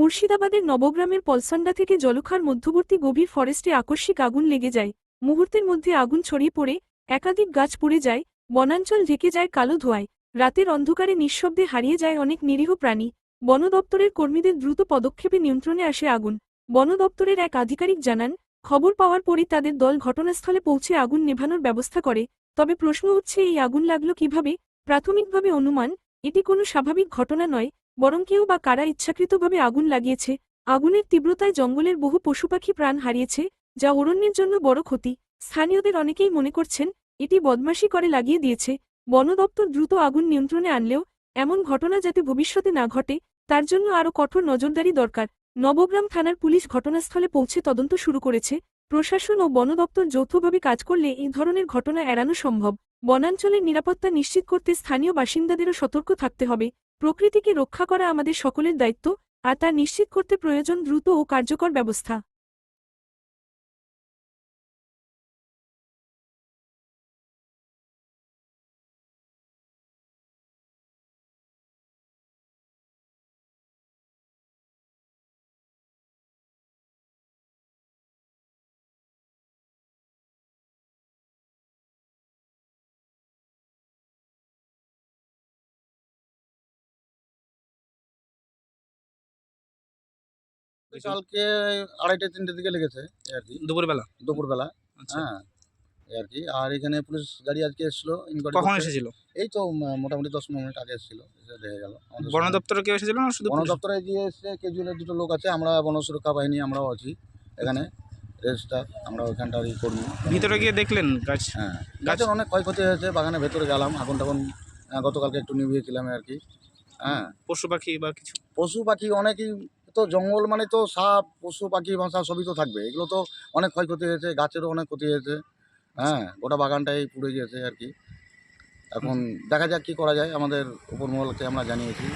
মুর্শিদাবাদের নবগ্রামের পলসান্ডা থেকে জলখার মধ্যবর্তী গভীর ফরেস্টে আকস্মিক আগুন লেগে যায়। মুহূর্তের মধ্যে আগুন ছড়িয়ে পড়ে, একাধিক গাছ পুড়ে যায়, বনাঞ্চল ঢেকে যায় কালো ধোঁয়ায়। রাতের অন্ধকারে নিঃশব্দে হারিয়ে যায় অনেক নিরীহ প্রাণী। বন দপ্তরের কর্মীদের দ্রুত পদক্ষেপে নিয়ন্ত্রণে আসে আগুন। বন দপ্তরের এক আধিকারিক জানান, খবর পাওয়ার পরই তাদের দল ঘটনাস্থলে পৌঁছে আগুন নেভানোর ব্যবস্থা করে। তবে প্রশ্ন হচ্ছে এই আগুন লাগল কীভাবে? প্রাথমিকভাবে অনুমান, এটি কোনো স্বাভাবিক ঘটনা নয়। বরং কেউ বা কারা ইচ্ছাকৃতভাবে আগুন লাগিয়েছে, আগুনের তীব্রতায় জঙ্গলের বহু পশুপাখি প্রাণ হারিয়েছে, যা অরণ্যের জন্য বড় ক্ষতি। স্থানীয়দের অনেকেই মনে করছেন, এটি বদমাশি করে লাগিয়ে দিয়েছে। বন দপ্তর দ্রুত আগুন নিয়ন্ত্রণে আনলেও, এমন ঘটনা যাতে ভবিষ্যতে না ঘটে, তার জন্য আরও কঠোর নজরদারি দরকার। নবগ্রাম থানার পুলিশ ঘটনাস্থলে পৌঁছে তদন্ত শুরু করেছে। প্রশাসন ও বন দপ্তর যৌথভাবে কাজ করলে এই ধরনের ঘটনা এড়ানো সম্ভব। বনাঞ্চলের নিরাপত্তা নিশ্চিত করতে স্থানীয় বাসিন্দাদেরও সতর্ক থাকতে হবে। প্রকৃতিকে রক্ষা করা আমাদের সকলের দায়িত্ব, আর তা নিশ্চিত করতে প্রয়োজন দ্রুত ও কার্যকর ব্যবস্থা। কালকে আড়াইটে তিনটে দিকে লেগেছে এই আর কি। দুপুরবেলা? দুপুরবেলা আচ্ছা। হ্যাঁ এই আর কি। আর এখানে পুলিশ গাড়ি আজকে এসেছিল ইনকোয়ারি কখন করতে। এসেছিল? এই তো উম, মোটামুটি দশ পনেরো মিনিট আগে এসেছিল এসে দেখে গেল। আমাদের বন সঙ্গে। দপ্তরে কেউ এসেছিল না শুধু বন পুলিশ? দপ্তরে গিয়ে এসে কেজুয়ালের দুটো লোক আছে আমরা বন সুরক্ষা বাহিনী আমরাও আছি এখানে। রেজিস্টার আমরা ওইখানটারই কর্মী। ভিতরে গিয়ে দেখলেন গাছ? হ্যাঁ গাছের অনেক ক্ষয়ক্ষতি হয়েছে বাগানের ভেতরে গেলাম আগুন টাগুন আহ, গতকালকে একটু নিভিয়েছিলাম আর কি। হ্যাঁ। পশু পাখি বা কিছু? পশু পাখি অনেকই তো জঙ্গল মানে তো সাপ পশু পাখি ভাষা সবই তো থাকবে। এগুলো তো অনেক ক্ষয়ক্ষতি হয়েছে গাছেরও অনেক ক্ষতি হয়েছে। হ্যাঁ গোটা বাগানটাই পুড়ে গিয়েছে আর কি। এখন দেখা যাক কি করা যায়। আমাদের উপরমহলকে আমরা জানিয়েছি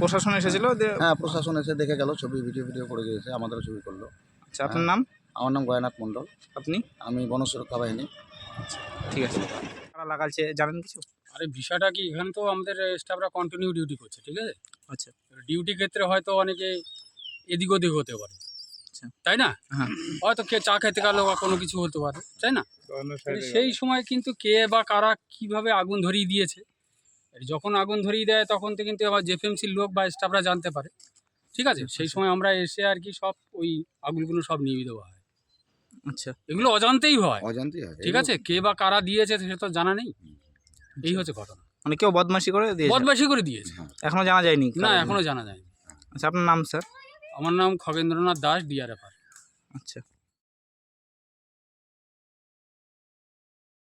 প্রশাসন এসেছিল? হ্যাঁ প্রশাসন এসে দেখে গেল ছবি ভিডিও ভিডিও করে গিয়েছে আমাদেরও ছবি করল। আচ্ছা আপনার নাম? আমার নাম গয়নাথ মণ্ডল। আপনি? আমি বন সুরক্ষা বাহিনী ঠিক আছে। কারা লাগাচ্ছে জানেন কিছু? আরে বিষয়টা কি এখানে তো আমাদের স্টাফরা কন্টিনিউ ডিউটি করছে ঠিক আছে? আচ্ছা। ডিউটি ক্ষেত্রে হয়তো অনেকে এদিক ওদিক হতে পারে। আচ্ছা। তাই না? হ্যাঁ। হয়তো কে চা খেতে গেল বা কোনো কিছু হতে পারে তাই না? সেই সময় কিন্তু কে বা কারা কীভাবে আগুন ধরিয়ে দিয়েছে যখন আগুন ধরিয়ে দেয় তখন তো কিন্তু আবার জেফএমসির লোক বা স্টাফরা জানতে পারে ঠিক আছে? সেই সময় আমরা এসে আর কি সব ওই আগুনগুলো সব নিয়ে দেওয়া হয়। আচ্ছা। এগুলো অজান্তেই হয়। অজান্তি হয়। ঠিক আছে? কে বা কারা দিয়েছে সে তো জানা নেই। এই হচ্ছে ঘটনা। মানে কেউ বদমাশি করে দিয়ে বদমাশি করে দিয়েছে। এখনও জানা যায়নি? না এখনও জানা যায়নি। আচ্ছা আপনার নাম স্যার? আমার নাম খগেন্দ্রনাথ দাস ডিআরএফআর আচ্ছা।